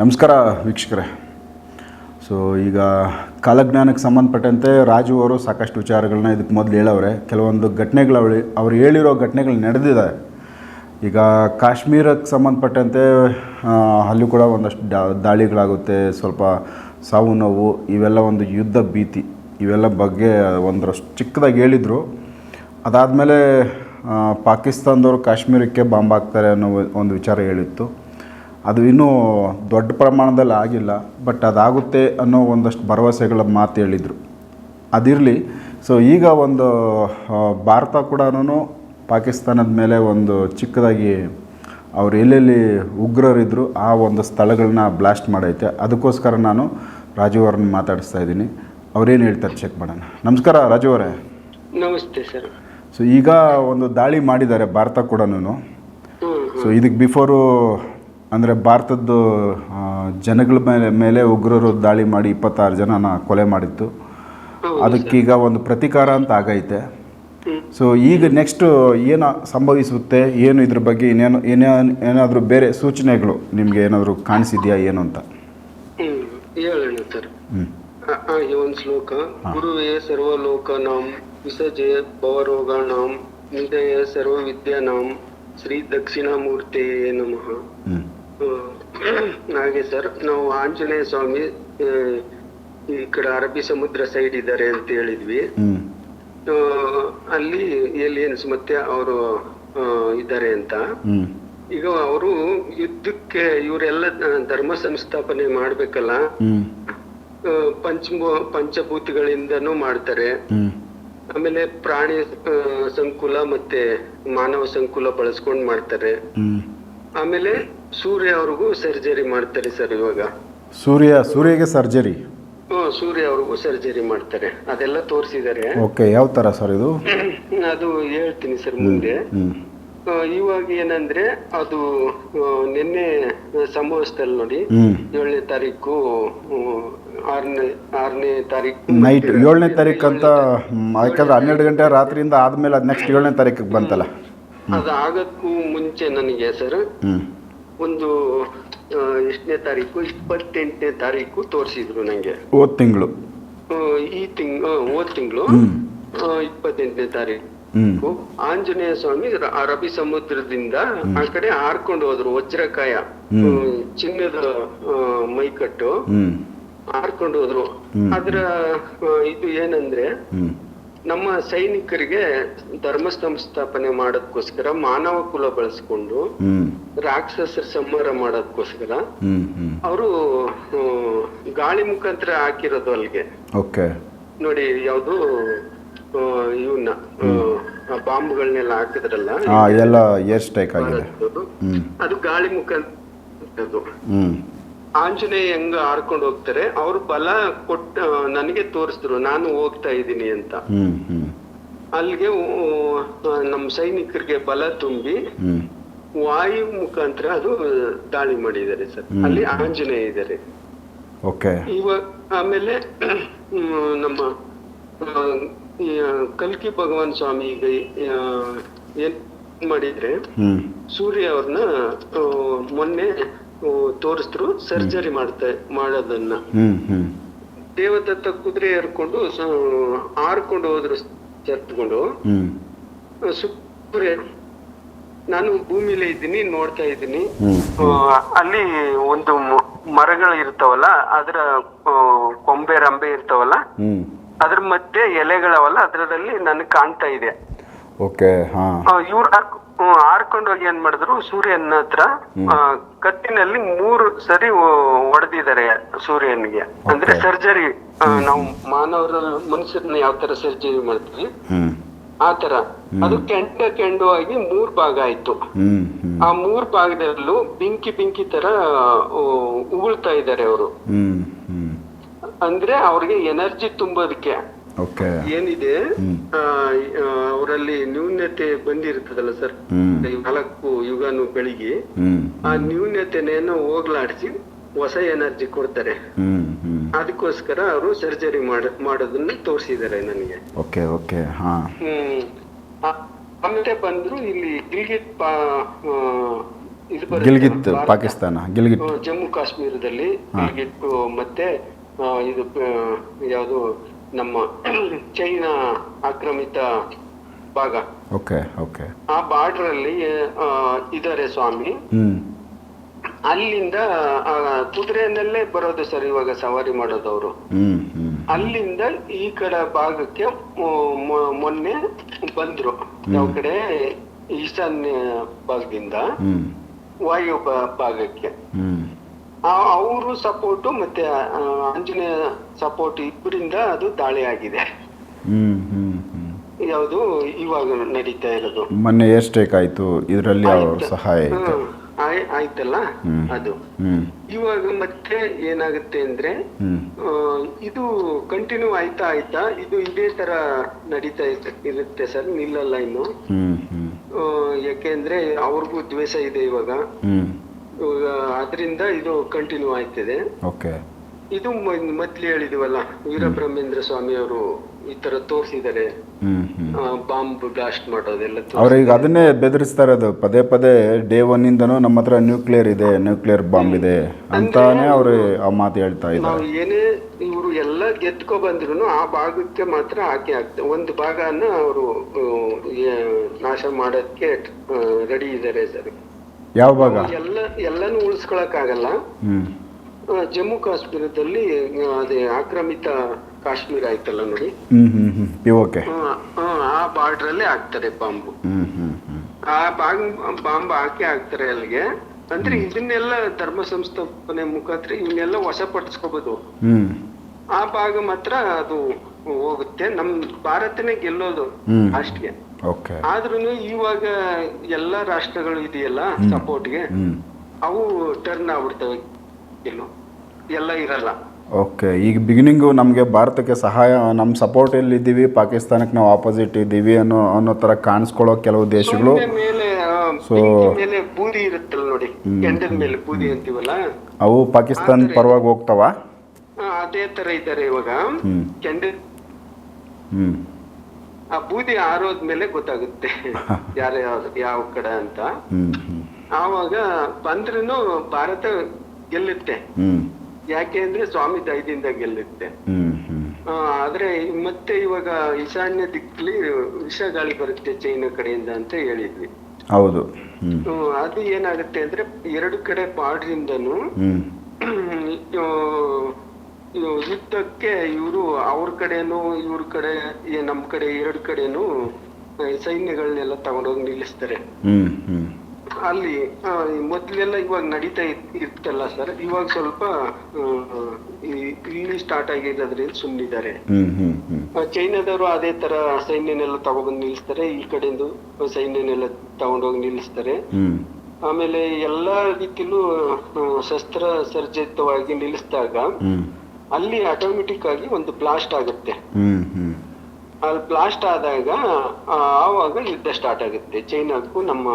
ನಮಸ್ಕಾರ ವೀಕ್ಷಕರೇ. ಸೊ ಈಗ ಕಾಲಜ್ಞಾನಕ್ಕೆ ಸಂಬಂಧಪಟ್ಟಂತೆ ರಾಜು ಅವರು ಸಾಕಷ್ಟು ವಿಚಾರಗಳನ್ನ ಇದಕ್ಕೆ ಮೊದಲು ಹೇಳವ್ರೆ. ಕೆಲವೊಂದು ಘಟನೆಗಳು ಅವಳು ಅವ್ರು ಹೇಳಿರೋ ಘಟನೆಗಳು ನಡೆದಿದೆ. ಈಗ ಕಾಶ್ಮೀರಕ್ಕೆ ಸಂಬಂಧಪಟ್ಟಂತೆ ಅಲ್ಲಿ ಕೂಡ ಒಂದಷ್ಟು ಡಾ ದಾಳಿಗಳಾಗುತ್ತೆ. ಸ್ವಲ್ಪ ಸಾವು ನೋವು, ಇವೆಲ್ಲ ಒಂದು ಯುದ್ಧ ಭೀತಿ, ಇವೆಲ್ಲ ಬಗ್ಗೆ ಒಂದರಷ್ಟು ಚಿಕ್ಕದಾಗಿ ಹೇಳಿದರು. ಅದಾದಮೇಲೆ ಪಾಕಿಸ್ತಾನದವರು ಕಾಶ್ಮೀರಕ್ಕೆ ಬಾಂಬ್ ಹಾಕ್ತಾರೆ ಅನ್ನೋ ಒಂದು ವಿಚಾರ ಹೇಳಿತ್ತು. ಅದು ಇನ್ನೂ ದೊಡ್ಡ ಪ್ರಮಾಣದಲ್ಲಿ ಆಗಿಲ್ಲ ಬಟ್ ಅದಾಗುತ್ತೆ ಅನ್ನೋ ಒಂದಷ್ಟು ಭರವಸೆಗಳ ಮಾತು ಹೇಳಿದರು. ಅದಿರಲಿ ಸೊ ಈಗ ಒಂದು ಭಾರತ ಕೂಡ ಪಾಕಿಸ್ತಾನದ ಮೇಲೆ ಒಂದು ಚಿಕ್ಕದಾಗಿ ಅವ್ರು ಎಲ್ಲೆಲ್ಲಿ ಉಗ್ರರಿದ್ದರು ಆ ಒಂದು ಸ್ಥಳಗಳನ್ನ ಬ್ಲಾಸ್ಟ್ ಮಾಡೈತೆ. ಅದಕ್ಕೋಸ್ಕರ ನಾನು ರಾಜು ಅವ್ರನ್ನ ಮಾತಾಡಿಸ್ತಾ ಇದ್ದೀನಿ. ಅವ್ರೇನು ಹೇಳ್ತಾರೆ ಚೆಕ್ ಮಾಡೋಣ. ನಮಸ್ಕಾರ ರಾಜು ಅವರೇ. ನಮಸ್ತೆ ಸರ್. ಸೊ ಈಗ ಒಂದು ದಾಳಿ ಮಾಡಿದ್ದಾರೆ ಭಾರತ ಕೂಡ ಸೊ ಇದಕ್ಕೆ ಬಿಫೋರು ಅಂದರೆ ಭಾರತದ್ದು ಜನಗಳ ಮೇಲೆ ಮೇಲೆ ಉಗ್ರರು ದಾಳಿ ಮಾಡಿ ಇಪ್ಪತ್ತಾರು ಜನನ ಕೊಲೆ ಮಾಡಿತ್ತು. ಅದಕ್ಕೀಗ ಒಂದು ಪ್ರತೀಕಾರ ಅಂತ ಆಗೈತೆ. ಸೊ ಈಗ ನೆಕ್ಸ್ಟ್ ಏನು ಸಂಭವಿಸುತ್ತೆ ಏನು ಇದ್ರ ಬಗ್ಗೆ ಇನ್ನೇನು ಏನೇ ಏನಾದರೂ ಬೇರೆ ಸೂಚನೆಗಳು ನಿಮಗೆ ಏನಾದರೂ ಕಾಣಿಸಿದೆಯಾ ಏನು ಅಂತ? ಹೇಳೋಣ ಸರ್. ಈ ಒಂದು ಶ್ಲೋಕ. ಗುರುವೇ ಸರ್ವಲೋಕನಾಂ ವಿಸಜೆ ಭವರೋಗಾಣಾಂ ನಿಧಯ ಸರ್ವ ವಿದ್ಯಾನಾಂ ಶ್ರೀ ದಕ್ಷಿಣಾಮೂರ್ತಿಯೇ ನಮಃ. ಹಾಗೆ ಸರ್ ನಾವು ಆಂಜನೇಯ ಸ್ವಾಮಿ ಈ ಕಡೆ ಅರಬ್ಬಿ ಸಮುದ್ರ ಸೈಡ್ ಇದ್ದಾರೆ ಅಂತ ಹೇಳಿದ್ವಿ. ಅಲ್ಲಿ ಏಲಿಯನ್ಸ್ ಮತ್ತೆ ಅವರು ಇದ್ದಾರೆ ಅಂತ. ಈಗ ಅವರು ಯುದ್ಧಕ್ಕೆ ಇವರೆಲ್ಲ ಧರ್ಮ ಸಂಸ್ಥಾಪನೆ ಮಾಡ್ಬೇಕಲ್ಲ. ಪಂಚ ಪಂಚಭೂತಗಳಿಂದನೂ ಮಾಡ್ತಾರೆ. ಆಮೇಲೆ ಪ್ರಾಣಿ ಸಂಕುಲ ಮತ್ತೆ ಮಾನವ ಸಂಕುಲ ಬಳಸ್ಕೊಂಡ್ ಮಾಡ್ತಾರೆ. ಆಮೇಲೆ ಸೂರ್ಯ ಅವ್ರಿಗೂ ಸರ್ಜರಿ ಮಾಡ್ತಾರೆ ಸರ್ ಇವಾಗ. ಸೂರ್ಯ ಸೂರ್ಯಗೆ ಸರ್ಜರಿ? ಹ್ಮ್, ಸೂರ್ಯ ಅವ್ರಿಗೂ ಸರ್ಜರಿ ಮಾಡ್ತಾರೆ. ಅದೆಲ್ಲ ತೋರಿಸಿದ್ದಾರೆ. ಓಕೆ ಯಾವ ಥರ ಸರ್ ಇದು? ಅದು ಹೇಳ್ತೀನಿ ಸರ್ ಮುಂದೆ. ಹ್ಞೂ ಆ, ಇವಾಗ ಏನಂದ್ರೆ ಅದು ಆ, ನಿನ್ನೆ ಸಂಭವಿಸ್ತಲ್ಲ ನೋಡಿ. ಹ್ಞೂ ಏಳನೇ ತಾರೀಕು ಹ್ಮ್, ಆರನೇ ಆರನೇ ತಾರೀಕು ನೈಟ್ ಏಳನೇ ತಾರೀಕು ಅಂತ ಯಾಕಂದ್ರೆ ಹನ್ನೆರಡು ಗಂಟೆ ರಾತ್ರಿಯಿಂದ ಆದಮೇಲೆ ಅದು ನೆಕ್ಸ್ಟ್ ಏಳನೇ ತಾರೀಕಿಗೆ ಬಂತಲ್ಲ. ಅದು ಆಗಕ್ಕೂ ಮುಂಚೆ ನನಗೆ ಸರ್. ಹ್ಞೂ ಒಂದು ಎಷ್ಟನೇ ತಾರೀಕು ಇಪ್ಪತ್ತೆಂಟನೇ ತಾರೀಕು ತೋರಿಸಿದ್ರು ನಂಗೆ. ಹೋದ ತಿಂಗಳು. ಈ ತಿಂಗ್ ಹೋದ ತಿಂಗಳು ಇಪ್ಪತ್ತೆಂಟನೇ ತಾರೀಕು. ಆಂಜನೇಯ ಸ್ವಾಮಿ ಅರಬಿ ಸಮುದ್ರದಿಂದ ಆ ಕಡೆ ಹಾರ್ಕೊಂಡು ಹೋದ್ರು ವಜ್ರಕಾಯ. ಚಿನ್ನದ ಮೈಕಟ್ಟು. ಹಾರ್ಕೊಂಡು ಹೋದ್ರು. ಅದ್ರ ಇದು ಏನಂದ್ರೆ ನಮ್ಮ ಸೈನಿಕರಿಗೆ ಧರ್ಮ ಸಂಸ್ಥಾಪನೆ ಮಾಡೋದಕ್ಕೋಸ್ಕರ ಮಾನವ ಕುಲ ಬಳಸ್ಕೊಂಡು ರಾಕ್ಷಸರ ಸಂಹಾರ ಮಾಡೋದಕ್ಕೋಸ್ಕರ ಅವರು ಗಾಳಿ ಮುಖಾಂತರ ಹಾಕಿರೋದು ಅಲ್ಲಿಗೆ ನೋಡಿ ಯಾವುದು ಇವನ್ನ ಬಾಂಬ್ಗಳನ್ನೆಲ್ಲ ಹಾಕಿದ್ರಲ್ಲ? ಎಲ್ಲ ಏರ್ ಸ್ಟ್ರೈಕ್ ಆಗಿದೆ. ಅದು. ಗಾಳಿ ಮುಖಾಂತರ ಆಂಜನೇಯ ಹೆಂಗ ಆಡ್ಕೊಂಡು ಹೋಗ್ತಾರೆ ಅವ್ರು ಬಲ ಕೊಟ್ಟ ನನಗೆ ತೋರಿಸಿದ್ರು ನಾನು ಹೋಗ್ತಾ ಇದ್ದೀನಿ ಅಂತ. ಅಲ್ಲಿಗೆ ನಮ್ಮ ಸೈನಿಕರಿಗೆ ಬಲ ತುಂಬಿ ವಾಯು ಮುಖಾಂತರ ಅದು ದಾಳಿ ಮಾಡಿದ್ದಾರೆ ಸರ್. ಅಲ್ಲಿ ಆಂಜನೇಯ ಇದ್ದಾರೆ. ಇವಾಗ ಆಮೇಲೆ ನಮ್ಮ ಕಲ್ಕಿ ಭಗವಾನ್ ಸ್ವಾಮಿ ಈಗ ಏನ್ ಮಾಡಿದ್ರೆ ಸೂರ್ಯ ಅವ್ರನ್ನ ಮೊನ್ನೆ ತೋರಿಸಿದ್ರು ಸರ್ಜರಿ ಮಾಡ್ತಾ ಮಾಡೋದನ್ನ. ದೇವದತ್ತ ಕುದುರೆ ಹರ್ಕೊಂಡು ಹಾರ್ಕೊಂಡು ಹೋದ್ರು ಸತ್ಕೊಂಡು ಸುಪ್ರೆ ನಾನು ಭೂಮಿಲೇ ಇದ್ದೀನಿ ನೋಡ್ತಾ ಇದ್ದೀನಿ. ಅಲ್ಲಿ ಒಂದು ಮರಗಳು ಇರ್ತಾವಲ್ಲ ಅದರ ಕೊಂಬೆ ರಂಬೆ ಇರ್ತಾವಲ್ಲ ಅದ್ರ ಮಧ್ಯೆ ಎಲೆಗಳವಲ್ಲ ಅದರಲ್ಲಿ ನನಗೆ ಕಾಣ್ತಾ ಇದೆ. ಇವ್ರು ಹಾರ್ಕೊಂಡು ಹೋಗಿ ಏನ್ ಮಾಡಿದ್ರು? ಸೂರ್ಯನ ಹತ್ರ ಕತ್ತಿನಲ್ಲಿ ಮೂರು ಸರಿ ಹೊಡೆದಿದ್ದಾರೆ ಸೂರ್ಯನಿಗೆ. ಅಂದ್ರೆ ಸರ್ಜರಿ ನಾವು ಮಾನವರ ಮನುಷ್ಯರನ್ನ ಯಾವ ತರ ಸರ್ಜರಿ ಮಾಡ್ತೀವಿ? ಆತರ ಅದು ಕೆಂಡ ಕೆಂಡು ಆಗಿ ಮೂರ್ ಭಾಗ ಆಯ್ತು. ಆ ಮೂರ್ ಭಾಗದಲ್ಲೂ ಬೆಂಕಿ ಬೆಂಕಿ ತರ ಉಗುಳ್ತಾ ಇದ್ದಾರೆ ಅವರು. ಅಂದ್ರೆ ಅವ್ರಿಗೆ ಎನರ್ಜಿ ತುಂಬೋದಕ್ಕೆ. ಏನಿದೆ. ಅವರಲ್ಲಿ ನ್ಯೂನ್ಯತೆ ಬಂದಿರ್ತದಲ್ಲ ಸರ್? ನಾಲ್ಕು ಯುಗಾನು ಬೆಳಿಗ್ಗೆ. ಆ ನ್ಯೂನ್ಯತೆನೇನೋ ಹೋಗ್ಲಾಡಿಸಿ ಹೊಸ ಎನರ್ಜಿ ಕೊಡ್ತಾರೆ. ಅದಕ್ಕೋಸ್ಕರ ಅವರು ಸರ್ಜರಿ ಮಾಡ ಮಾಡೋದನ್ನ ತೋರಿಸಿದ್ದಾರೆ ನನಗೆ. ಓಕೆ ಓಕೆ ಹಾಂ. ಹ್ಮ್. ಆ- ಆಮೇಲೆ ಬಂದ್ರು ಇಲ್ಲಿ ಗಿಲ್ಗಿಟ್ ಗಿಲ್ಗಿತ್ ಪಾಕಿಸ್ತಾನ ಗಿಲ್ಗಿತ್. ಜಮ್ಮು ಕಾಶ್ಮೀರದಲ್ಲಿ ಗಿಲ್ಗಿಟ್ಟು ಮತ್ತೆ ಇದು ಯಾವುದು ನಮ್ಮ ಚೈನಾ ಆಕ್ರಮಿತ ಭಾಗ. ಓಕೆ ಓಕೆ ಆ ಬಾರ್ಡರ್ ಅಲ್ಲಿ ಇದಾರೆ ಸ್ವಾಮಿ. ಅಲ್ಲಿಂದ ಕುದುರೆನಲ್ಲೇ ಬರೋದು ಸರ್ ಇವಾಗ ಸವಾರಿ ಮಾಡೋದವರು. ಅಲ್ಲಿಂದ ಈ ಕಡೆ ಭಾಗಕ್ಕೆ ಮೊನ್ನೆ ಬಂದ್ರು. ಯಾವ ಕಡೆ ಈಶಾನ್ಯ ಭಾಗದಿಂದ ವಾಯು ಭಾಗಕ್ಕೆ. ಅವರು ಸಪೋರ್ಟ್ ಮತ್ತೆ ಆಂಜನೇಯ ಸಪೋರ್ಟ್ ಇಬ್ಬರಿಂದ ಅದು ದಾಳಿ ಆಗಿದೆ ಹ್ಮ್ ಯಾವುದು ಇವಾಗ ನಡೀತಾ ಇರೋದು. ಮೊನ್ನೆ ಏರ್ ಸ್ಟ್ರೈಕ್ ಆಯಿತು ಇದರಲ್ಲಿ ಅವ್ರ ಸಹಾಯ ಆಯಿತು ಹ್ಮ್. ಆಯ್- ಆಯ್ತಲ್ಲ? ಹ್ಮ್. ಅದು. ಹ್ಮ್. ಇವಾಗ ಮತ್ತೆ ಏನಾಗುತ್ತೆ ಅಂದ್ರೆ ಆ, ಇದು ಕಂಟಿನ್ಯೂ ಆಯ್ತಾ ಆಯ್ತಾ ಇದು ಇದೇ ತರ ನಡೀತಾ ಇರ್- ಇರುತ್ತೆ ಸರ್ ನಿಲ್ಲಲ್ಲ ಇನ್ನು. ಹ್ಮ್ ಹ್ಮ್. ಆ, ಯಾಕೆಂದ್ರೆ ಅವ್ರಿಗೂ ದ್ವೇಷ ಇದೆ ಇವಾಗ. ಹ್ಮ್. ಇವಾಗ ಅದರಿಂದ ಇದು ಕಂಟಿನ್ಯೂ ಆಯ್ತದೆ ಓಕೆ ಇದು ಮೊದ್ಲು ಹೇಳಿದ್ವಲ್ಲ ವೀರಬ್ರಹ್ಮೇಂದ್ರ ಸ್ವಾಮಿ ಅವರು ಈ ತರ ತೋರಿಸಿದ್ದಾರೆ. ಹ್ಞೂ ಬಾಂಬ್ ಬ್ಲಾಸ್ಟ್ ಮಾಡೋದೆಲ್ಲ ಅವ್ರು ಈಗ ಅದನ್ನೇ ಬೆದರಿಸ್ತಾರೆ ಅದು ಪದೇ ಪದೇ ಡೇ ಒನ್ನಿಂದನೂ ನಮ್ಮ ಹತ್ರ ನ್ಯೂಕ್ಲಿಯರ್ ಇದೆ ನ್ಯೂಕ್ಲಿಯರ್ ಬಾಂಬ್ ಇದೆ ಅಂತಾನೆ ಅವರು ಆ ಮಾತು ಹೇಳ್ತಾ ನಾವು ಇದ್ದಾರೆ ಏನೇ ಇವರು ಎಲ್ಲ ಗೆದ್ಕೊ ಬಂದ್ರು ಆ ಭಾಗಕ್ಕೆ ಮಾತ್ರ ಹಾಕಿ ಆಗ್ತದೆ ಒಂದು ಭಾಗನ ಅವರು ನಾಶ ಮಾಡೋದಕ್ಕೆ ರೆಡಿ ಇದ್ದಾರೆ ಸರ್. ಯಾವ ಭಾಗ ಎಲ್ಲ ಎಲ್ಲಾನು ಉಳಿಸ್ಕೊಳಕ್ ಆಗಲ್ಲ ಜಮ್ಮು ಕಾಶ್ಮೀರದಲ್ಲಿ ಅದೇ ಆಕ್ರಮಿತ ಕಾಶ್ಮೀರ ಆಯ್ತಲ್ಲ ನೋಡಿ. ಹ್ಮ್ ಓಕೆ. ಆ, ಬಾರ್ಡರ್ ಅಲ್ಲಿ ಹಾಕ್ತಾರೆ ಬಾಂಬು. ಆ ಬಾಂಬ್ ಬಾಂಬ್ ಹಾಕಿ ಹಾಕ್ತಾರೆ ಅಲ್ಲಿಗೆ. ಅಂದ್ರೆ ಇದನ್ನೆಲ್ಲ ಧರ್ಮ ಸಂಸ್ಥಾಪನೆ ಮುಖಾಂತರ ಇವನ್ನೆಲ್ಲ ವಶಪಡಿಸ್ಕೋಬಹುದು ಆ ಭಾಗ ಮಾತ್ರ ಅದು ಹೋಗುತ್ತೆ. ನಮ್ ಭಾರತನೇ ಗೆಲ್ಲೋದು. ಅಷ್ಟೇ. ಓಕೆ. ಆದ್ರೂ ಇವಾಗ ಎಲ್ಲಾ ರಾಷ್ಟ್ರಗಳು ಇದೆಯಲ್ಲ ಸಪೋರ್ಟ್ಗೆ ಅವು ಟರ್ನ್ ಆಗ್ಬಿಡ್ತವೆ. ಏನು? ಎಲ್ಲ ಇರಲ್ಲ. ಓಕೆ. ಈಗ ಬಿಗಿನಿಂಗು ನಮಗೆ ಭಾರತಕ್ಕೆ ಸಹಾಯ ನಮ್ಮ ಸಪೋರ್ಟ್ ಎಲ್ಲಿದ್ದೀವಿ ಪಾಕಿಸ್ತಾನಕ್ಕೆ ನಾವು ಆಪೋಸಿಟ್ ಇದ್ದೀವಿ ಅನ್ನೋ ಅನ್ನೋ ತರ ಕಾಣಿಸ್ಕೊಳ್ಳೋ ಕೆಲವು ದೇಶಗಳು. ಮೇಲೆ ಬೂದಿ ಇರುತ್ತಲ್ಲ ನೋಡಿ ಕೆಂಡದ ಮೇಲೆ ಬೂದಿ ಅಂತೀವಲ್ಲ? ಅವು ಪಾಕಿಸ್ತಾನ ಪರವಾಗಿ ಹೋಗ್ತಾವ? ಅದೇ ತರ ಇದ್ದಾರೆ ಇವಾಗ. ಕೆಂಡದ ಆ ಬೂದಿ ಆರೋದ್ಮೇಲೆ ಗೊತ್ತಾಗುತ್ತೆ ಯಾರ ಯಾವ- ಕಡೆ ಅಂತ. ಆವಾಗ ಬಂದ್ರೂ ಭಾರತ ಗೆಲ್ಲುತ್ತೆ. ಯಾಕೆ ಅಂದ್ರೆ ಸ್ವಾಮಿ ದಯದಿಂದ ಗೆಲ್ಲುತ್ತೆ. ಆದ್ರೆ ಮತ್ತೆ ಇವಾಗ ಈಶಾನ್ಯ ದಿಕ್ಕಲ್ಲಿ ವಿಷ ಗಾಳಿ ಬರುತ್ತೆ ಚೈನಾ ಕಡೆಯಿಂದ ಅಂತ ಹೇಳಿದ್ವಿ. ಹೌದು. ಅದು ಏನಾಗುತ್ತೆ ಅಂದ್ರೆ ಎರಡು ಕಡೆ ಬಾರ್ಡ್ರಿಂದನು ಯುದ್ಧಕ್ಕೆ ಇವರು ಅವ್ರ ಕಡೆನೂ ಇವ್ರ ಕಡೆ ಈ ನಮ್ ಕಡೆ ಎರಡು ಕಡೆನು ಸೈನ್ಯಗಳನ್ನೆಲ್ಲ ತಗೊಂಡೋಗಿ ನಿಲ್ಲಿಸ್ತಾರೆ. ಅಲ್ಲಿ ಮೊದ್ಲೆಲ್ಲ ಇವಾಗ ನಡೀತಾ ಇರ್ತಲ್ಲ ಸರ್? ಇವಾಗ ಸ್ವಲ್ಪ ಇಲ್ಲಿ ಸ್ಟಾರ್ಟ್ ಆಗಿರೋದ್ರಿಂದ ಸುಮ್ಮನಿದ್ದಾರೆ ಚೈನಾದವರು ಅದೇ ತರ ಸೈನ್ಯನೆಲ್ಲ ತಗೊಂಡ್ಬಂದು ನಿಲ್ಲಿಸ್ತಾರೆ ಈ ಕಡೆಯಿಂದ ಸೈನ್ಯನೆಲ್ಲ ತಗೊಂಡೋಗಿ ನಿಲ್ಲಿಸ್ತಾರೆ. ಆಮೇಲೆ ಎಲ್ಲಾ ರೀತಿಲೂ ಶಸ್ತ್ರ ಸರ್ಜಿತವಾಗಿ ನಿಲ್ಲಿಸಿದಾಗ ಅಲ್ಲಿ ಆಟೋಮೆಟಿಕ್ ಆಗಿ ಒಂದು ಬ್ಲಾಸ್ಟ್ ಆಗುತ್ತೆ. ಅಲ್ಲಿ ಬ್ಲಾಸ್ಟ್ ಆದಾಗ ಆವಾಗ ಯುದ್ಧ ಸ್ಟಾರ್ಟ್ ಆಗುತ್ತೆ. ಚೈನಾಕ್ಕೂ ನಮ್ಮ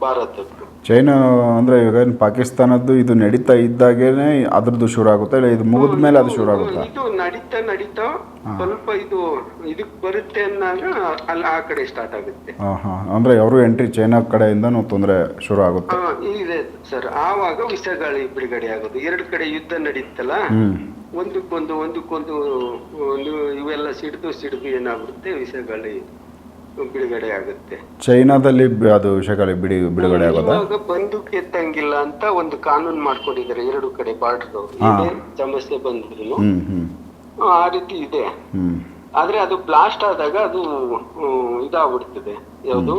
ಭಾರತಕ್ಕೂ. ಚೈನಾ ಅಂದರೆ ಇವಾಗ ಏನ್ ಪಾಕಿಸ್ತಾನದ್ದು ಇದು ನಡೀತಾ ಇದ್ದಾಗೇನೆ ಅದ್ರದ್ದು ಶುರು ಆಗುತ್ತೆ ಇಲ್ಲ ಇದು ಮುಗಿದ ಮೇಲೆ ಅದು ಶುರು ಆಗುತ್ತಾ? ಇದು ನಡೀತಾ ನಡೀತಾ ಸ್ವಲ್ಪ ಇದು ಇದಕ್ಕೆ ಬರುತ್ತೆ ಅಂದಾಗ ಅಲ್ಲಿ ಆ ಕಡೆ ಸ್ಟಾರ್ಟ್ ಆಗುತ್ತೆ. ಹಾಂ ಹಾಂ. ಅಂದರೆ ಅವರು ಎಂಟ್ರಿ ಚೈನಾ ಕಡೆಯಿಂದನು ತೊಂದರೆ ಶುರು ಆಗುತ್ತೆ. ಇದೆ ಸರ್. ಆವಾಗ ವಿಷಗಾಳಿ ಬಿಡುಗಡೆ ಆಗೋದು. ಎರಡು ಕಡೆ ಯುದ್ಧ ನಡೀತಲ್ಲ? ಒಂದಕ್ಕೊಂದು ಒಂದಕ್ಕೊಂದು ಒಂದು ಇವೆಲ್ಲ ಸಿಡಿದು ಸಿಡಿದು ಏನಾಗುತ್ತೆ ವಿಷಗಾಳಿ ಬಿಡುಗಡೆ ಆಗುತ್ತೆ ಚೈನಾದಲ್ಲಿ ಅದು ವಿಷಯಗಳು ಬಿಡಿ ಬಿಡುಗಡೆ ಆಗೋದಾ? ಇವಾಗ ಬಂದೂಕ್ ಎತ್ತಂಗಿಲ್ಲ ಅಂತ ಒಂದು ಕಾನೂನು ಮಾಡ್ಕೊಂಡಿದ್ದಾರೆ ಎರಡು ಕಡೆ ಬಾರ್ಡರ್. ಸಮಸ್ಯೆ ಬಂದ್ರು ಆ ರೀತಿ ಇದೆ. ಆದ್ರೆ ಅದು ಬ್ಲಾಸ್ಟ್ ಆದಾಗ ಅದು ಇದಾಗ್ಬಿಡ್ತದೆ. ಯಾವುದು?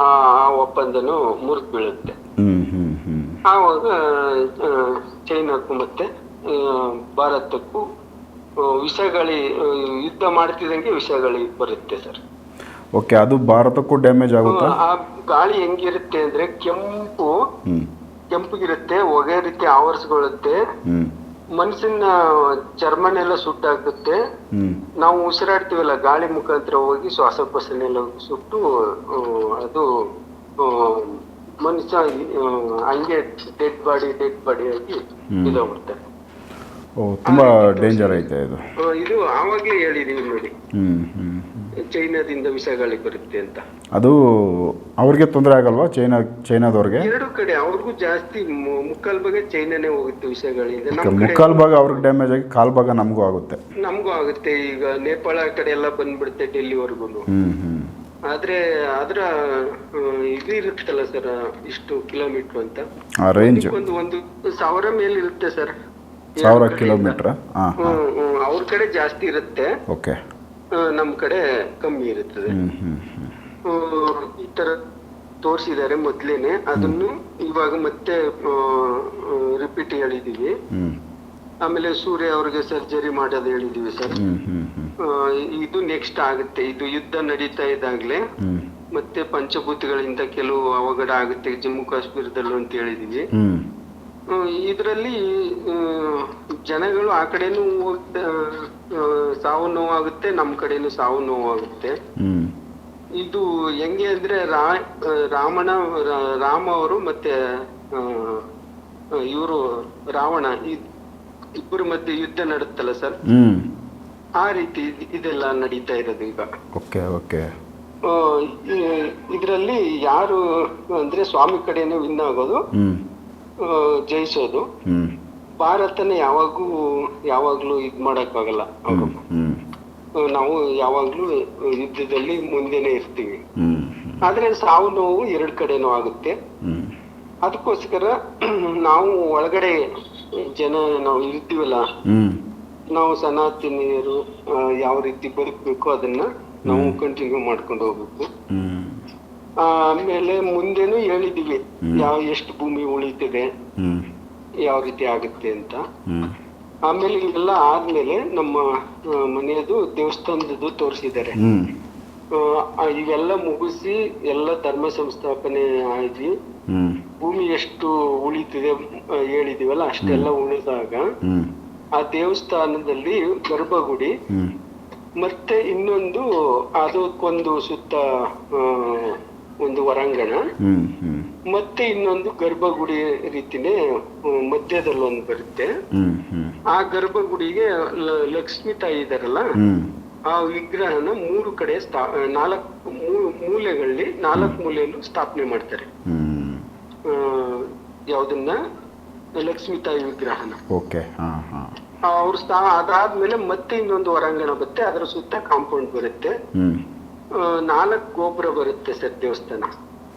ಆ ಆ ಒಪ್ಪಂದನು ಮುರಿದು ಬೀಳುತ್ತೆ ಆವಾಗ ಚೈನಾಕ್ಕೂ ಮತ್ತೆ ಆ, ಭಾರತಕ್ಕೂ ವಿಷಯಗಳಿ ಯುದ್ಧ ಮಾಡ್ತಿದಂಗೆ ವಿಷಯಗಳಿಗೆ ಬರುತ್ತೆ ಸರ್. ಓಕೆ ಅದು ಭಾರತಕ್ಕೂ ಡ್ಯಾಮೇಜ್ ಆಗುತ್ತೆ? ಆ ಗಾಳಿ ಹೆಂಗಿರುತ್ತೆ ಅಂದ್ರೆ ಕೆಂಪು ಹ್ಞೂ ಕೆಂಪಗಿರುತ್ತೆ ಹೊಗೆ ರೀತಿ ಆವರಿಸ್ಕೊಳ್ಳುತ್ತೆ ಮನಸ್ಸಿನ ಮನ್ಸಿನ ಚರ್ಮನೆಲ್ಲ ಸುಟ್ಟಾಗುತ್ತೆ. ನಾವು ಉಸಿರಾಡ್ತೀವಲ್ಲ ಗಾಳಿ ಮುಖಾಂತರ ಹೋಗಿ ಶ್ವಾಸಕೋಶನೆಲ್ಲ ಸುಟ್ಟು ಆ, ಅದು ಆ, ಮನುಷ್ಯ ಆ, ಹಂಗೆ ಡೆಡ್ ಬಾಡಿ ಡೆಡ್ ಬಾಡಿ ಆಗಿ ಇದಾಗ್ಬಿಡುತ್ತೆ ಓ ತುಂಬ ಡೇಂಜರ್ ಐತೆ ಇದು. ಆ, ಇದು ಆವಾಗ್ಲೇ ಹೇಳಿದೀವಿ ನೋಡಿ. ಹ್ಮ್ ಹ್ಞೂ ಚೈನಾದಿಂದ ವಿಷಯಗಳಿಗೆ ಬರುತ್ತೆ ಅಂತ. ಅದು ಅವ್ರಿಗೆ ತೊಂದರೆ ಆಗಲ್ವಾ ಚೈನಾ ಚೈನಾದವ್ರಿಗೆ? ಎರಡು ಕಡೆ ಅವ್ರಿಗೂ ಜಾಸ್ತಿ ಮು- ಮುಕ್ಕಾಲ್ ಭಾಗ ಚೈನಾನೇ ಹೋಗುತ್ತೆ ವಿಷಯಗಳಿಂದ ಮುಕ್ಕಾಲ್ ಕಡೆ ಮುಕ್ಕಾಲು ಭಾಗ ಅವ್ರಿಗೆ ಡ್ಯಾಮೇಜ್ ಆಗಿ ಕಾಲ್ ಭಾಗ ನಮಗೂ ಆಗುತ್ತೆ. ನಮಗೂ ಆಗುತ್ತೆ. ಈಗ ನೇಪಾಳ ಕಡೆ ಎಲ್ಲ ಬಂದ್ಬಿಡುತ್ತೆ ಡೆಲ್ಲಿವರೆಗೂ ಹ್ಮ್ ಆದ್ರೆ ಅದ್ರ ಇದು ಇರುತ್ತಲ್ಲ ಸರ್ ಇಷ್ಟು ಕಿಲೋಮೀಟರ್ ಅಂತ? ಆ ರೇಂಜ್ ಒಂದು ಒಂದು ಸಾವಿರ ಮೇಲೆ ಇರುತ್ತೆ ಸರ್. ಸಾವಿರ ಕಿಲೋಮೀಟರ್? ಹಾಂ ಹಾಂ ಹ್ಮ್ ಹ್ಮ್. ಅವ್ರ ಕಡೆ ಜಾಸ್ತಿ ಇರುತ್ತೆ. ಓಕೆ. ಆ, ನಮ್ ಕಡೆ ಕಮ್ಮಿ ಇರುತ್ತದೆ. ಈ ತರ ತೋರಿಸಿದ್ದಾರೆ ಮೊದ್ಲೇನೆ. ಅದನ್ನು ಇವಾಗ ಮತ್ತೆ ರಿಪೀಟ್ ಹೇಳಿದೀವಿ. ಆಮೇಲೆ ಸೂರ್ಯ ಅವ್ರಿಗೆ ಸರ್ಜರಿ ಮಾಡೋದು ಹೇಳಿದೀವಿ ಸರ್. ಇದು ನೆಕ್ಸ್ಟ್ ಆಗುತ್ತೆ. ಇದು ಯುದ್ಧ ನಡೀತಾ ಇದ್ದಾಗ್ಲೇ. ಮತ್ತೆ ಪಂಚಭೂತಗಳಿಂದ ಕೆಲವು ಅವಘಡ ಆಗುತ್ತೆ. ಜಮ್ಮು ಕಾಶ್ಮೀರದಲ್ಲೂ ಅಂತ ಹೇಳಿದೀವಿ. ಇದರಲ್ಲಿ ಜನಗಳು ಆ ಕಡೆನೂ ಹೋಗ್ತಾ ಸಾವು ನೋವಾಗುತ್ತೆ ನಮ್ ಕಡೆನೂ ಸಾವು ನೋವಾಗುತ್ತೆ. ಇದು ಹೆಂಗೆ ಅಂದ್ರೆ ರಾ ಆ, ರಾ- ರಾಮ ಅವರು ಮತ್ತೆ ಇವರು ರಾವಣ ಇಬ್ಬರು ಮಧ್ಯೆ ಯುದ್ಧ ನಡುತ್ತಲ್ಲ ಸರ್? ಆ ರೀತಿ ಇದೆಲ್ಲ ನಡೀತಾ ಇರೋದು ಈಗ. Okay okay. ಇದರಲ್ಲಿ ಯಾರು ಅಂದ್ರೆ ಸ್ವಾಮಿ ಕಡೆನೇ ವಿನ್ ಆಗೋದು ಜಯಿಸೋದು. ಭಾರತನ ಯಾವಾಗೂ ಯಾವಾಗ್ಲೂ ಇದ್ ಮಾಡಕ್ಕಾಗಲ್ಲ. ನಾವು ಯಾವಾಗ್ಲೂ ಯುದ್ಧದಲ್ಲಿ ಮುಂದೆನೆ ಇರ್ತೀವಿ. ಆದ್ರೆ ಸಾವು ನೋವು ಎರಡ್ ಕಡೆನೂ ಆಗುತ್ತೆ. ಅದಕ್ಕೋಸ್ಕರ ನಾವು ಒಳಗಡೆ ಜನ ನಾವು ಇರ್ತೀವಲ್ಲ ನಾವು ಸನಾತನೀಯರು ಯಾವ ರೀತಿ ಬದುಕಬೇಕು ಅದನ್ನ ನಾವು ಕಂಟಿನ್ಯೂ ಮಾಡ್ಕೊಂಡು ಹೋಗ್ಬೇಕು. ಆಮೇಲೆ ಮುಂದೆನೂ ಹೇಳಿದೀವಿ ಯಾವ ಎಷ್ಟು ಭೂಮಿ ಉಳಿತಿದೆ. ಯಾವ ರೀತಿ ಆಗುತ್ತೆ ಅಂತ. ಆಮೇಲೆ ಇವೆಲ್ಲ ಆದ್ಮೇಲೆ ನಮ್ಮ ಮನೆಯದು ದೇವಸ್ಥಾನದ್ದು ತೋರಿಸಿದ್ದಾರೆ. ಇವೆಲ್ಲ ಮುಗಿಸಿ ಎಲ್ಲ ಧರ್ಮ ಸಂಸ್ಥಾಪನೆ ಆಗಿ ಭೂಮಿ ಎಷ್ಟು ಉಳಿತಿದೆ ಹೇಳಿದಿವಲ್ಲ ಅಷ್ಟೆಲ್ಲ ಉಳಿದಾಗ ಆ ದೇವಸ್ಥಾನದಲ್ಲಿ ಗರ್ಭಗುಡಿ ಮತ್ತೆ ಇನ್ನೊಂದು ಅದಕ್ಕೊಂದು ಸುತ್ತ ಒಂದು ಹೊರಾಂಗಣ. ಮತ್ತೆ ಇನ್ನೊಂದು ಗರ್ಭಗುಡಿ ರೀತಿನೇ ಮಧ್ಯದಲ್ಲಿ ಒಂದು ಬರುತ್ತೆ. ಆ ಗರ್ಭಗುಡಿಗೆ ಲಕ್ಷ್ಮೀ ತಾಯಿ ಇದಾರಲ್ಲ ಆ ವಿಗ್ರಹನ ಮೂರು ಕಡೆ ಸ್ಥಾ ನಾಲ್ಕು ಮೂಲೆಗಳಲ್ಲಿ ನಾಲ್ಕು ಮೂಲೆಯಲ್ಲೂ ಸ್ಥಾಪನೆ ಮಾಡ್ತಾರೆ. ಯಾವ್ದನ್ನ? ಲಕ್ಷ್ಮೀ ತಾಯಿ ವಿಗ್ರಹನ. ಓಕೆ ಹಾಂ ಹಾಂ. ಅವ್ರು ಸ್ಥಾ ಅದಾದ್ಮೇಲೆ ಮತ್ತೆ ಇನ್ನೊಂದು ಹೊರಾಂಗಣ ಬರುತ್ತೆ ಅದರ ಸುತ್ತ ಕಾಂಪೌಂಡ್ ಬರುತ್ತೆ. ನಾಲ್ಕು ಗೋಪುರ ಬರುತ್ತೆ ಸರ್ ದೇವಸ್ಥಾನ.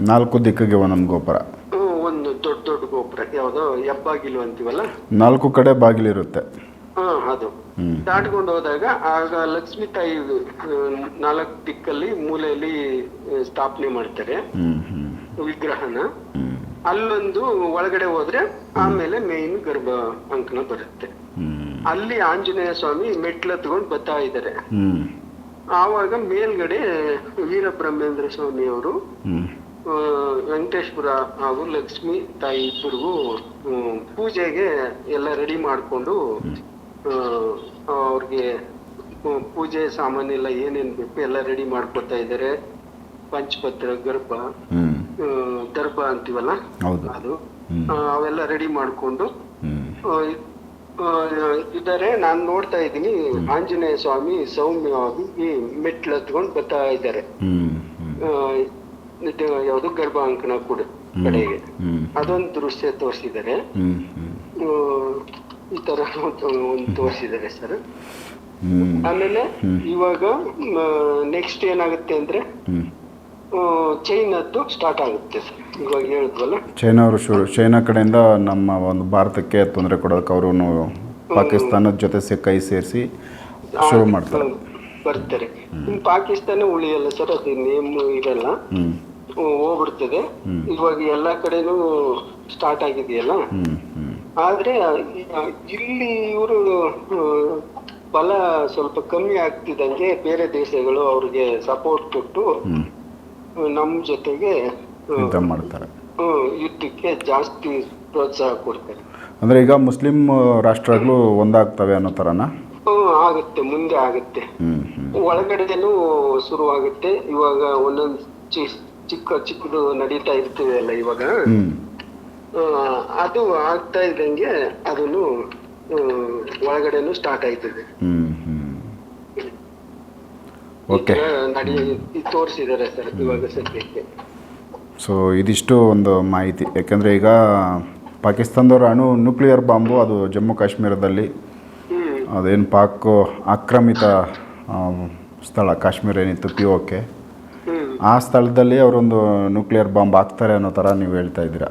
ನಾಲ್ಕು ದಿಕ್ಕಿಗೆ ಒಂದೊಂದು ಗೋಪುರ. ಹ್ಮ್, ಒಂದು ದೊಡ್ಡ ದೊಡ್ಡ ಗೋಪುರ. ಯಾವ್ದೋ ಹೆಬ್ಬಾಗಿಲು ಅಂತೀವಲ್ಲ? ನಾಲ್ಕು ಕಡೆ ಬಾಗಿಲಿರುತ್ತೆ. ಹಾ ಅದು. ದಾಟ್ಕೊಂಡು ಹೋದಾಗ ಆಗ ಲಕ್ಷ್ಮೀ ತಾಯಿ ನಾಲ್ಕು ದಿಕ್ಕಲ್ಲಿ ಮೂಲೆಯಲ್ಲಿ ಆ, ಸ್ಥಾಪನೆ ಮಾಡ್ತಾರೆ. ಹ್ಞೂ ಹ್ಞೂ ವಿಗ್ರಹನ. ಹ್ಞೂ ಅಲ್ಲೊಂದು ಒಳಗಡೆ ಹೋದ್ರೆ ಆಮೇಲೆ ಮೇನ್ ಗರ್ಭ ಅಂಕನ ಬರುತ್ತೆ. ಹ್ಞೂ ಅಲ್ಲಿ ಆಂಜನೇಯ ಸ್ವಾಮಿ ಮೆಟ್ಲು ತಗೊಂಡು ಬರ್ತಾ ಇದ್ದಾರೆ. ಹ್ಞೂ ಆವಾಗ ಮೇಲ್ಗಡೆ ವೀರಬ್ರಹ್ಮೇಂದ್ರ ಸ್ವಾಮಿ ಅವರು ಹ್ಞೂ ಆ, ವೆಂಕಟೇಶ್ವರ ಹಾಗೂ ಲಕ್ಷ್ಮಿ ತಾಯಿ ಇಬ್ಬರಿಗೂ ಪೂಜೆಗೆ ಎಲ್ಲ ರೆಡಿ ಮಾಡಿಕೊಂಡು ಅವ್ರಿಗೆ ಪೂಜೆ ಸಾಮಾನೆಲ್ಲ ಏನೇನ್ ಬೇಕು ಎಲ್ಲ ರೆಡಿ ಮಾಡ್ಕೊತಾ ಇದ್ದಾರೆ. ಪಂಚಪತ್ರ ಗರ್ಭ ದರ್ಭ ಅಂತೀವಲ್ಲ? ಹೌದು. ಅದು. ಅವೆಲ್ಲ ರೆಡಿ ಮಾಡ್ಕೊಂಡು ಇದಾರೆ ನಾನ್ ನೋಡ್ತಾ ಇದ್ದೀನಿ. ಆಂಜನೇಯ ಸ್ವಾಮಿ ಸೌಮ್ಯವಾಗಿ ಮೆಟ್ಲು ಹತ್ಕೊಂಡು ಬರ್ತಾ ಇದ್ದಾರೆ. ಯಾವುದು ಗರ್ಭ ಅಂಕಣ ಕೂಡ ಕಡೆಗೆ. ಅದೊಂದು ದೃಶ್ಯ ತೋರಿಸಿದ್ದಾರೆ. ಈ ತರ ಒಂದು ತೋರಿಸಿದ್ದಾರೆ ಸರ್. ಆಮೇಲೆ ಇವಾಗ ನೆಕ್ಸ್ಟ್ ಏನಾಗುತ್ತೆ ಅಂದ್ರೆ ಚೈನದ್ದು ಸ್ಟಾರ್ಟ್ ಆಗುತ್ತೆ ಸರ್. ಇವಾಗ ಹೇಳಿದ್ವಲ್ಲ? ಚೈನಾ ಅವರು ಶುರು ಚೈನಾ ಕಡೆಯಿಂದ ನಮ್ಮ ಒಂದು ಭಾರತಕ್ಕೆ ತೊಂದರೆ ಕೊಡೋದಕ್ಕೆ ಅವರು ಪಾಕಿಸ್ತಾನದ ಜೊತೆ ಕೈ ಸೇರಿಸಿ ಶುರು ಮಾಡ್ತಾರೆ. ಬರ್ತಾರೆ. ಪಾಕಿಸ್ತಾನ ಉಳಿಯಲ್ಲ ಸರ್ ಅದು ನೇಮ್ ಇರಲ್ಲ ಹೋಗ್ಬಿಡ್ತದೆ. ಇವಾಗ ಎಲ್ಲಾ ಕಡೆನೂ ಸ್ಟಾರ್ಟ್ ಆಗಿದೆಯಲ್ಲ? ಆದ್ರೆ ಇಲ್ಲಿ ಇವರು ಬಲ ಸ್ವಲ್ಪ ಕಮ್ಮಿ ಆಗ್ತಿದ್ದಂಗೆ ಬೇರೆ ದೇಶಗಳು ಅವ್ರಿಗೆ ಸಪೋರ್ಟ್ ಕೊಟ್ಟು ನಮ್ ಜೊತೆಗೆ ಮಾಡ್ತಾರೆ. ಯುದ್ಧಕ್ಕೆ ಜಾಸ್ತಿ ಪ್ರೋತ್ಸಾಹ ಕೊಡ್ತಾರೆ. ಅಂದ್ರೆ ಈಗ ಮುಸ್ಲಿಂ ರಾಷ್ಟ್ರಗಳು ಒಂದಾಗ್ತವೆ ಅನ್ನೋ ಹ್ಮ್ ಆಗುತ್ತೆ ಮುಂದೆ ಆಗುತ್ತೆ. ಒಳಗಡೆನೂ ಶುರುವಾಗುತ್ತೆ. ಇವಾಗ ಒಂದೊಂದು ಚಿಕ್ಕ ಚಿಕ್ಕದು ನಡೀತಾ ಇರ್ತೇವೆ ಅಲ್ಲ ಇವಾಗ. ಅದು ಆಗ್ತಾ ಇದ್ದಂಗೆ ಅದನ್ನು ಒಳಗಡೆನು ಸ್ಟಾರ್ಟ್ ಆಯ್ತದೆ. ತೋರಿಸಿದ್ದಾರೆ ಸರ್ ಇವಾಗ ಸದ್ಯಕ್ಕೆ. ಸೊ ಇದಿಷ್ಟು ಒಂದು ಮಾಹಿತಿ. ಯಾಕೆಂದರೆ ಈಗ ಪಾಕಿಸ್ತಾನದವರು ಅಣು ನ್ಯೂಕ್ಲಿಯರ್ ಬಾಂಬು ಅದು ಜಮ್ಮು ಕಾಶ್ಮೀರದಲ್ಲಿ. ಅದೇನು ಪಾಕ್ ಆಕ್ರಮಿತ ಸ್ಥಳ ಕಾಶ್ಮೀರ ಏನಿತ್ತು ಪಿ ಓಕೆ ಆ ಸ್ಥಳದಲ್ಲಿ ಅವರೊಂದು ನ್ಯೂಕ್ಲಿಯರ್ ಬಾಂಬ್ ಹಾಕ್ತಾರೆ ಅನ್ನೋ ತರ ನೀವು ಹೇಳ್ತಾ ಇದ್ದೀರಾ?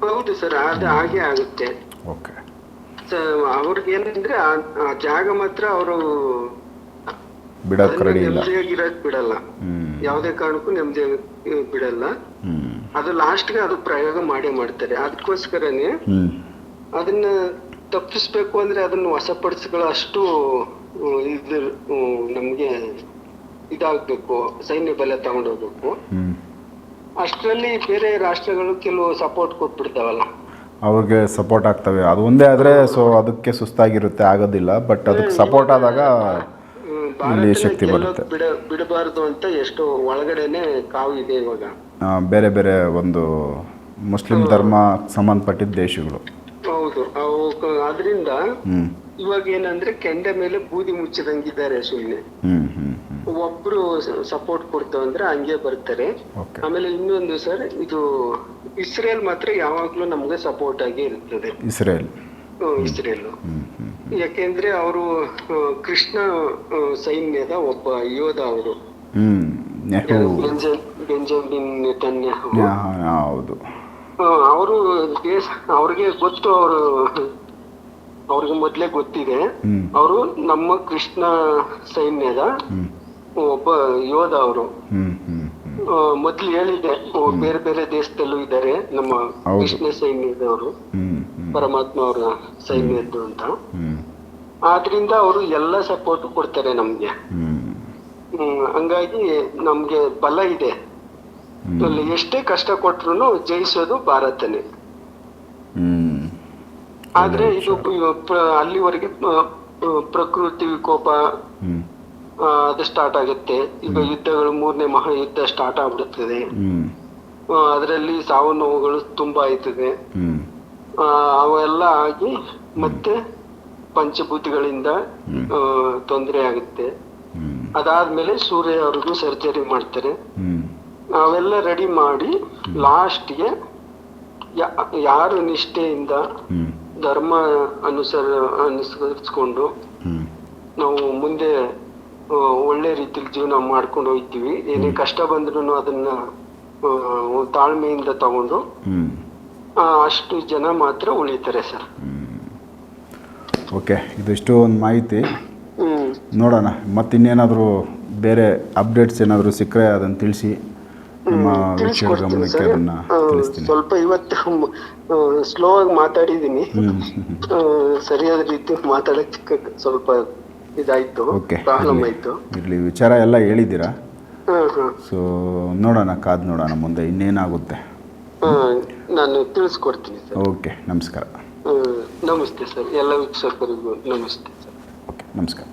ಹೌದು ಸರ್ ಅದು ಹಾಗೆ ಆಗುತ್ತೆ. ಓಕೆ. ಅವ್ರಿಗೆ ಏನಂದ್ರೆ ಆ- ಜಾಗ ಮಾತ್ರ ಅವರು ಬಿಡಕ್ಕೆ ರೆಡಿ ಇಲ್ಲ. ಬಿಡಲ್ಲ. ಯಾವುದೇ ಕಾರಣಕ್ಕೂ ನೆಮ್ಮದಿ ಬಿಡಲ್ಲ. ಅದು ಅದು ಲಾಸ್ಟ್ಗೆ ಅದು ಪ್ರಯೋಗ ಮಾಡೇ ಮಾಡ್ತಾರೆ. ಅದಕ್ಕೋಸ್ಕರನೇ ಅದನ್ನ ತಪ್ಪಿಸ್ಬೇಕು ಅಂದ್ರೆ ಅದನ್ನ ವಶಪಡಿಸ್ಕೊಳ್ಳೋ ಅಷ್ಟು ಹ್ಮ್, ಇದು ಹ್ಮ್, ನಮ್ಗೆ ಇದಾಗ್ಬೇಕು ಸೈನ್ಯ ಬಲ ತಗೊಂಡೋಗ್ಬೇಕು. ಅಷ್ಟರಲ್ಲಿ ಬೇರೆ ರಾಷ್ಟ್ರಗಳು ಕೆಲವು ಸಪೋರ್ಟ್ ಕೊಟ್ಬಿಡ್ತಾವಲ್ಲ. ಅವ್ರಿಗೆ ಸಪೋರ್ಟ್ ಆಗ್ತವೆ. ಅದು ಒಂದೇ ಆದರೆ ಸೊ ಅದಕ್ಕೆ ಸುಸ್ತಾಗಿರುತ್ತೆ ಆಗೋದಿಲ್ಲ. ಬಟ್ ಅದಕ್ಕೆ ಸಪೋರ್ಟ್ ಆದಾಗ ಇಲ್ಲಿ ಶಕ್ತಿ ಬರುತ್ತೆ. ಬಿಡ ಬಿಡಬಾರ್ದು ಅಂತ ಎಷ್ಟೋ ಒಳಗಡೆನೆ ಕಾವು ಇದೆ ಇವಾಗ. ಬೇರೆ ಬೇರೆ ಒಂದು ಮುಸ್ಲಿಂ ಧರ್ಮ ಸಂಬಂಧಪಟ್ಟಿದ್ದ ದೇಶಗಳು. ಹೌದು. ಅವು ಅದರಿಂದ ಇವಾಗ ಏನಂದ್ರೆ ಕೆಂಡ ಮೇಲೆ ಬೂದಿ ಮುಚ್ಚಿದಂಗಿದ್ದಾರೆ ಸುಮ್ಮನೆ ಒಬ್ರು ಸಪೋರ್ಟ್ ಕೊಡ್ತು ಅಂದ್ರೆ ಹಂಗೆ ಬರ್ತಾರೆ. ಆಮೇಲೆ ಇನ್ನೊಂದು ಸರ್ ಇದು ಇಸ್ರೇಲ್ ಮಾತ್ರ ಯಾವಾಗ್ಲೂ ನಮ್ಗೆ ಸಪೋರ್ಟ್ ಆಗಿ ಇರ್ತದೆ. ಇಸ್ರೇಲ್. ಹ್ಮ್, ಇಸ್ರೇಲ್. ಯಾಕೆಂದ್ರೆ ಅವರು ಕೃಷ್ಣ ಆ, ಸೈನ್ಯದ ಒಬ್ಬ ಯೋಧ ಅವರು. ಹ್ಞೂ ನೆಹರು ಬೆಂಜಮಿನ್ ನೆತನ್ಯಾಹು. ಹೌದು. ಅವರು ದೇಶ ಅವ್ರಿಗೆ ಗೊತ್ತು ಅವರು ಅವ್ರಿಗೆ ಮೊದ್ಲೇ ಗೊತ್ತಿದೆ. ಅವರು ನಮ್ಮ ಕೃಷ್ಣ ಸೈನ್ಯದ ಒಬ್ಬ ಯೋಧ ಅವರು. ಮೊದ್ಲು ಹೇಳಿದೆ ಬೇರೆ ಬೇರೆ ದೇಶದಲ್ಲೂ ಇದ್ದಾರೆ ನಮ್ಮ. ಕೃಷ್ಣ ಸೈನ್ಯದವರು ಪರಮಾತ್ಮ ಅವರ ಸೈನ್ಯದ್ದು ಅಂತ. ಆದ್ರಿಂದ ಅವರು ಎಲ್ಲ ಸಪೋರ್ಟ್ ಕೊಡ್ತಾರೆ ನಮ್ಗೆ. ಹಂಗಾಗಿ ನಮ್ಗೆ ಬಲ ಇದೆ. ಎಷ್ಟೇ ಕಷ್ಟ ಕೊಟ್ರು ಜಯಿಸೋದು ಭಾರತನೇ. ಆದ್ರೆ ಇದು ಅಲ್ಲಿವರೆಗೆ ಪ್ರಕೃತಿ ವಿಕೋಪ ಅದು ಸ್ಟಾರ್ಟ್ ಆಗುತ್ತೆ. ಈಗ ಯುದ್ಧಗಳು ಮೂರನೇ ಮಹಾಯುದ್ಧ ಸ್ಟಾರ್ಟ್ ಆಗ್ಬಿಡುತ್ತದೆ ಅದರಲ್ಲಿ ಸಾವು ನೋವುಗಳು ತುಂಬಾ ಆಯ್ತದೆ. ಅವೆಲ್ಲ ಆಗಿ ಮತ್ತೆ ಪಂಚಭೂತಿಗಳಿಂದ. ತೊಂದರೆ ಆಗುತ್ತೆ. ಅದಾದ್ಮೇಲೆ ಸೂರ್ಯ ಅವ್ರಿಗೂ ಸರ್ಜರಿ ಮಾಡ್ತಾರೆ. ಅವೆಲ್ಲ ರೆಡಿ ಮಾಡಿ ಲಾಸ್ಟ್ಗೆ ಯಾರು ನಿಷ್ಠೆಯಿಂದ ಧರ್ಮ ಅನುಸರ ಅನುಸರಿಸ್ಕೊಂಡು ನಾವು ಮುಂದೆ ಒಳ್ಳೆ ರೀತಿಲಿ ಜೀವನ ಮಾಡ್ಕೊಂಡು ಹೋಗ್ತೀವಿ. ಏನೇ ಕಷ್ಟ ಬಂದ್ರು ಅದನ್ನ ತಾಳ್ಮೆಯಿಂದ ತಗೊಂಡು ಅಷ್ಟು ಜನ ಮಾತ್ರ ಉಳಿತಾರೆ ಸರ್. ಓಕೆ ಇದಿಷ್ಟು ಒಂದು ಮಾಹಿತಿ. ನೋಡೋಣ ಮತ್ತಿನ್ನೇನಾದರೂ ಬೇರೆ ಅಪ್ಡೇಟ್ಸ್ ಏನಾದರೂ ಸಿಕ್ಕರೆ ಅದನ್ನು ತಿಳಿಸಿ ನಮ್ಮ ವೀಕ್ಷಕರ ಗಮನಕ್ಕೆ ಅದನ್ನು ತಿಳಿಸ್ತೀನಿ. ಸ್ವಲ್ಪ ಇವತ್ತು ಸ್ಲೋ ಆಗಿ ಮಾತಾಡಿದ್ದೀನಿ. ಸರಿಯಾದ ರೀತಿ ಮಾತಾಡಕ್ಕೆ ಸ್ವಲ್ಪ ಇದಾಯ್ತು. ಓಕೆ ಪ್ರಾಬ್ಲಮ್ ಆಯಿತು. ಇರಲಿ ವಿಚಾರ ಎಲ್ಲ ಹೇಳಿದ್ದೀರಾ? ಸೊ ನೋಡೋಣ ಕಾದು ನೋಡೋಣ ಮುಂದೆ ಇನ್ನೇನಾಗುತ್ತೆ? ನಾನು ತಿಳಿಸ್ಕೊಡ್ತೀನಿ ಸರ್. ಓಕೆ ನಮಸ್ಕಾರ. ನಮಸ್ತೆ ಸರ್. ಎಲ್ಲ ವೀಕ್ಷಕರಿಗೂ ನಮಸ್ತೆ ಸರ್. ಓಕೆ ನಮಸ್ಕಾರ.